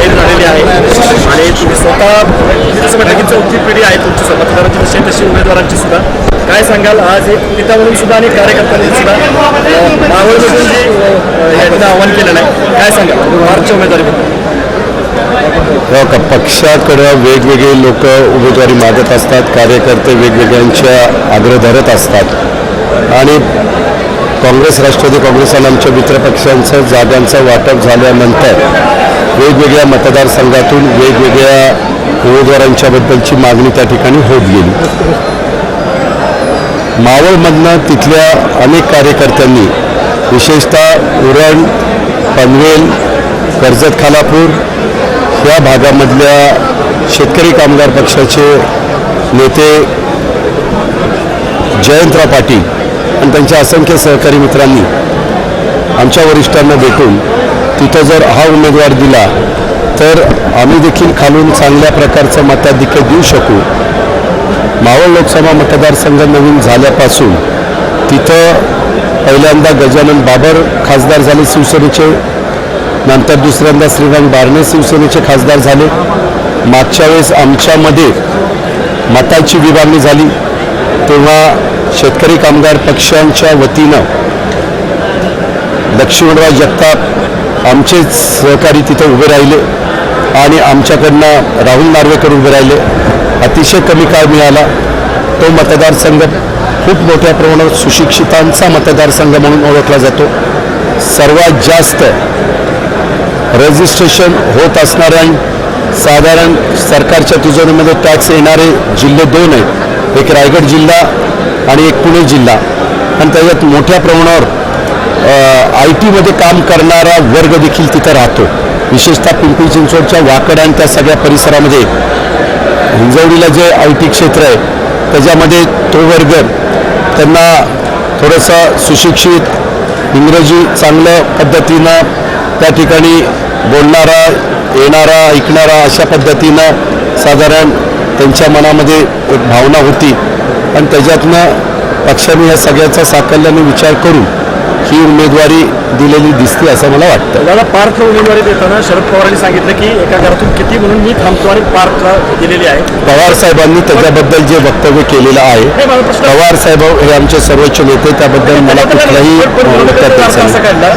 आता जसं म्हटलं की चौथी पिढी आहे तुमची सोबत मतदारांची तशी तशी उमेदवारांची सुद्धा. काय सांगाल? आज एक पिता म्हणून सुद्धा आणि कार्यकर्त्यांनी सुद्धा अं, मावळमधून जे यांनी आव्हान केलेलं आहे. काय सांगाल? मार्चच्या उमेदवारीबद्दल. हो पक्षाकडं वेगवेगळे लोक उमेदवारी मागत असतात कार्यकर्ते वेगवेगळ्यांच्या आग्रह धरत असतात. आणि काँग्रेस राष्ट्रवादी काँग्रेस आणि आमच्या मित्रपक्षांचं जागांचं वाटप झाल्यानंतर वेगवेगळ्या मतदारसंघातून वेगवेगळ्या उमेदवारांच्याबद्दलची मागणी त्या ठिकाणी होत गेली. मावळमधनं तिथल्या अनेक कार्यकर्त्यांनी विशेषतः उरण पनवेल कर्जत खालापूर या भागामधल्या शेतकरी कामगार पक्षाचे नेते जयंतराव पाटील आणि त्यांच्या असंख्य सहकारी मित्रांनी आमच्या वरिष्ठांना भेटून तिथं जर हा उमेदवार दिला तर आम्ही देखील खालून चांगल्या प्रकारचं मताधिक्य देऊ शकू. मावळ लोकसभा मतदारसंघ नवीन झाल्यापासून तिथं पहिल्यांदा गजानन बाबर खासदार झाले शिवसेनेचे. नंतर दुसऱ्यांदा श्रीराम बारणे शिवसेनेचे खासदार झाले. मागच्या वेळेस आमच्यामध्ये मताची विभागणी झाली. तेव्हा शेतकरी कामगार पक्षांच्या वतीनं लक्ष्मणराव जगताप आमचेच सहकारी तिथं उभे राहिले आणि आमच्याकडनं राहुल नार्वेकर उभे राहिले. अतिशय कमी काळ मिळाला. तो मतदारसंघ खूप मोठ्या प्रमाणात सुशिक्षितांचा मतदारसंघ म्हणून ओळखला जातो. सर्वात जास्त रजिस्ट्रेशन होत असणाऱ्या साधारण सरकारच्या तिजोरीमध्ये टॅक्स येणारे जिल्हे दोन आहेत. एक रायगड जिल्हा आणि एक पुणे जिल्हा. आणि त्याच्यात मोठ्या प्रमाणावर आय टीमध्ये काम करणारा वर्ग देखील तिथं राहतो. विशेषतः पिंपरी चिंचवडच्या वाकड आणि त्या सगळ्या परिसरामध्ये. हिंजवडीला जे आय टी क्षेत्र आहे त्याच्यामध्ये तो वर्ग त्यांना थोडंसं सुशिक्षित इंग्रजी चांगल्या पद्धतीनं त्या ठिकाणी बोलणारा येणारा ऐकणारा अशा पद्धतीनं साधारण त्यांच्या मनामध्ये एक भावना होती. आणि त्याच्यातनं पक्षाने या सगळ्याचा साकल्याने विचार करून ही उमेदवारी दिलेली दिसते असं मला वाटतं. दादा पार्थला उमेदवारी देताना शरद पवारांनी सांगितलं की एका घरातून किती म्हणून मी थांबतो आणि पार्थला दिलेली आहे. पवार साहेबांनी त्याच्याबद्दल जे वक्तव्य केलेलं आहे पवार साहेब हे आमचे सर्वोच्च नेते त्याबद्दल मला कुठलाही असा नाही. काढला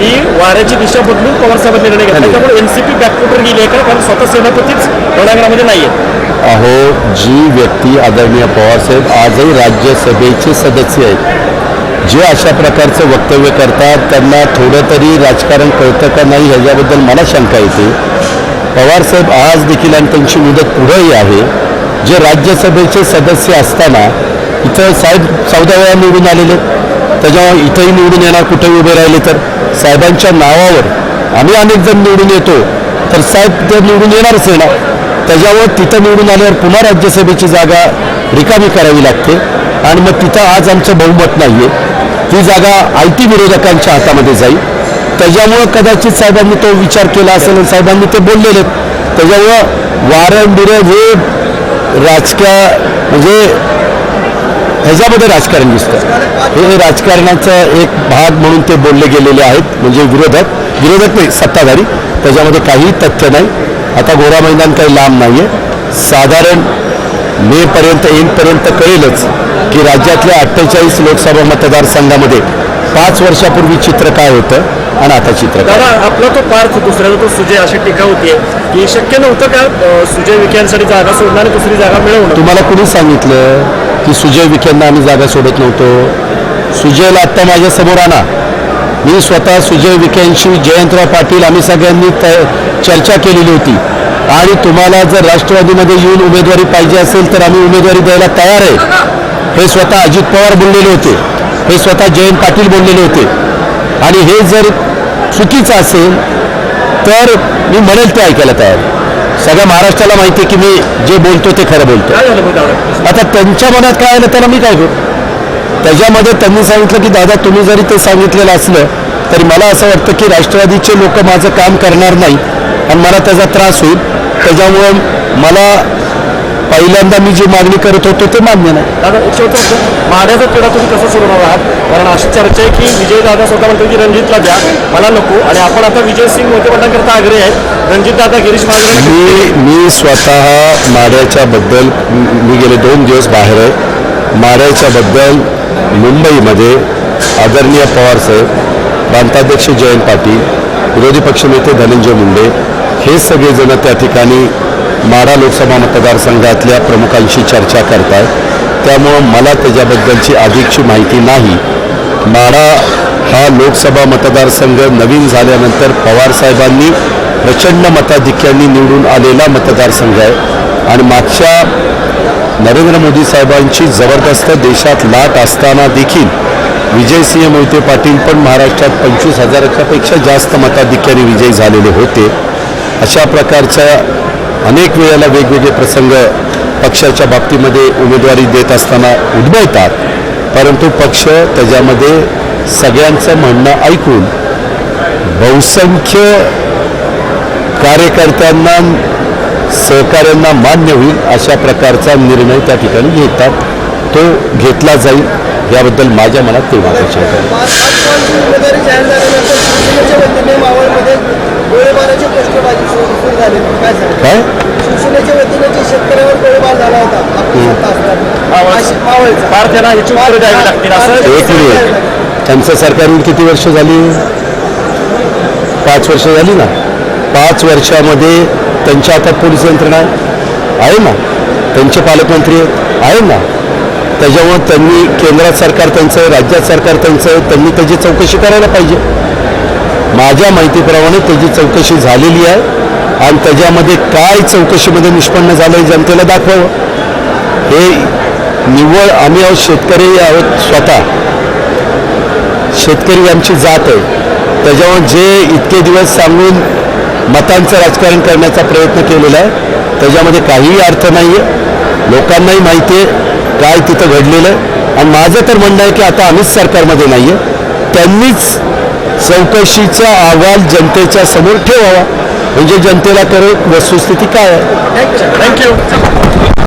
की वाऱ्याची दिशा बदलून पवार साहेबांनी निर्णय घेतला. नाही. त्यामुळे एनसीपी बॅकफुटर गेली आहे का? कारण स्वतः सेनापतीच रणांगणामध्ये नाहीये. अहो जी व्यक्ती आदरणीय पवारसाहेब आजही राज्यसभेचे सदस्य आहेत. जे अशा प्रकारचं वक्तव्य करतात त्यांना थोडं तरी राजकारण कळतं का नाही ह्याच्याबद्दल मला शंका येते. पवारसाहेब आज देखील आणि त्यांची मुदत पुढेही आहे. जे राज्यसभेचे सदस्य असताना इथं साहेब चौदा वेळा निवडून आलेले त्याच्यामुळे इथंही निवडून येणार कुठेही उभे राहिले तर. साहेबांच्या नावावर आम्ही अनेक जण निवडून येतो. तर साहेब ते निवडून येणारच येणार त्याच्यावर तिथं निवडून आल्यावर पुन्हा राज्यसभेची जागा रिकामी करावी लागते. आणि मग तिथं आज आमचं बहुमत नाही आहे ती जागा आय टी विरोधकांच्या हातामध्ये जाईल. त्याच्यामुळं कदाचित साहेबांनी तो विचार केला असेल आणि साहेबांनी ते बोललेले आहेत. त्याच्यामुळं वारण बिरं हे राजकीय म्हणजे ह्याच्यामध्ये राजकारण दिसतं. हे राजकारणाचा एक भाग म्हणून ते बोलले गेलेले आहेत. म्हणजे विरोधक. विरोधक नाही सत्ताधारी. त्याच्यामध्ये काही तथ्य नाही. आता गोरा मैदान काही लांब नाही आहे साधारण मेपर्यंत एंडपर्यंत कळेलच की राज्यातल्या अठ्ठेचाळीस लोकसभा मतदारसंघामध्ये पाच वर्षापूर्वी चित्र काय होतं आणि आता चित्र दादा आपला तो पार्थ दुसऱ्याचा तो सुजय अशी टीका होतीये. की शक्य नव्हतं का सुजय विखे यांसाठी जागा सोडणं आणि दुसरी जागा मिळवणं? तुम्हाला कुणी सांगितलं की सुजय विखेंना आम्ही जागा सोडत नव्हतो? सुजयला आत्ता माझ्यासमोर आणा. मी स्वतः सुजय विखेंशी जयंतराव पाटील आम्ही सगळ्यांनी त- चर्चा केलेली होती. आणि तुम्हाला जर राष्ट्रवादीमध्ये येऊन उमेदवारी पाहिजे असेल तर आम्ही उमेदवारी द्यायला तयार आहे. हे स्वतः अजित पवार बोललेले होते. हे स्वतः जयंत पाटील बोललेले होते. आणि हे जर चुकीचं असेल तर मी म्हणेल ते ऐकायला तयार. सगळ्या महाराष्ट्राला माहिती आहे की मी जे बोलतो ते खरं बोलतो. आता त्यांच्या मनात काय आलं त्याला मी काय करू त्याच्यामध्ये त्यांनी सांगितलं की दादा तुम्ही जरी ते सांगितलेलं असलं तरी मला असं वाटतं की राष्ट्रवादीचे लोक माझं काम करणार नाही आणि मला त्याचा त्रास होईल. त्याच्यामुळं मला पहिल्यांदा मी जी मागणी करत होतो ते मान्य नाही. दादा. माड्याचा तिढा तुम्ही कसं सोडवणार आहात? कारण अशी चर्चा आहे की विजय दादा स्वतः म्हणतो की रणजितला द्या मला नको. आणि आपण आता विजय सिंग मोठे करता आग्रही आहेत. रणजित दादा गिरीश महाजन. मी मी स्वतः माड्याच्या बद्दल मी गेले दोन दिवस बाहेर आहे. माड्याच्या बद्दल मुंबईमध्ये आदरणीय पवारसाहेब प्रांताध्यक्ष जयंत पाटील विरोधी पक्षनेते धनंजय मुंडे हे सगळेजण त्या ठिकाणी माढा लोकसभा मतदारसंघातल्या प्रमुखांशी चर्चा करत आहेत त्यामुळं मला त्याच्याबद्दलची अधिकची माहिती नाही. माढा हा लोकसभा मतदारसंघ नवीन झाल्यानंतर पवारसाहेबांनी प्रचंड मताधिक्यांनी निवडून आलेला मतदारसंघ आहे. आणि मागच्या नरेंद्र मोदी साहेबांची जबरदस्त देशात लाट असताना देखील विजयसिंह मोहिते पाटील पण महाराष्ट्रात पंचवीस हजाराच्यापेक्षा जास्त मताधिक्याने विजयी झालेले होते. अशा प्रकारच्या अनेक वेळेला वेगवेगळे प्रसंग पक्षाच्या बाबतीमध्ये उमेदवारी देत असताना उद्भवतात. परंतु पक्ष त्याच्यामध्ये सगळ्यांचं म्हणणं ऐकून बहुसंख्य कार्यकर्त्यांना सहकाऱ्यांना मान्य होईल अशा प्रकारचा निर्णय त्या ठिकाणी घेतात. तो घेतला जाईल. याबद्दल माझ्या मनात ते अपेक्षा आहे काय? एक मिनिट. त्यांचं सरकार किती वर्ष झाली? पाच वर्ष झाली ना? पाच वर्षामध्ये त्यांच्या आता पोलीस यंत्रणा आहे. ना? त्यांचे पालकमंत्री आहे ना? त्याच्यामुळं त्यांनी केंद्रात सरकार त्यांचं आहे राज्यात सरकार त्यांचं आहे त्यांनी त्याची चौकशी करायला पाहिजे. माझ्या माहितीप्रमाणे त्याची चौकशी झालेली आहे आणि त्याच्यामध्ये काय चौकशीमध्ये निष्पन्न झालं हे जनतेला दाखवावं. हे निव्वळ आम्ही आहोत शेतकरी आहोत स्वतः. शेतकरी आमची जात आहे. त्याच्यामुळे जे इतके दिवस सांगून मतांचं राजकारण करण्याचा प्रयत्न केलेला आहे. त्याच्यामध्ये काहीही अर्थ नाही आहे लोकांनाही माहिती आहे काय तिथं घडलेलं आहे. आणि माझं तर म्हणणं आहे की आता आम्हीच सरकारमध्ये नाही आहे त्यांनीच चौकशीचा अहवाल जनतेच्या समोर ठेवावा. म्हणजे जनतेला तर वस्तुस्थिती काय आहे? थँक्यू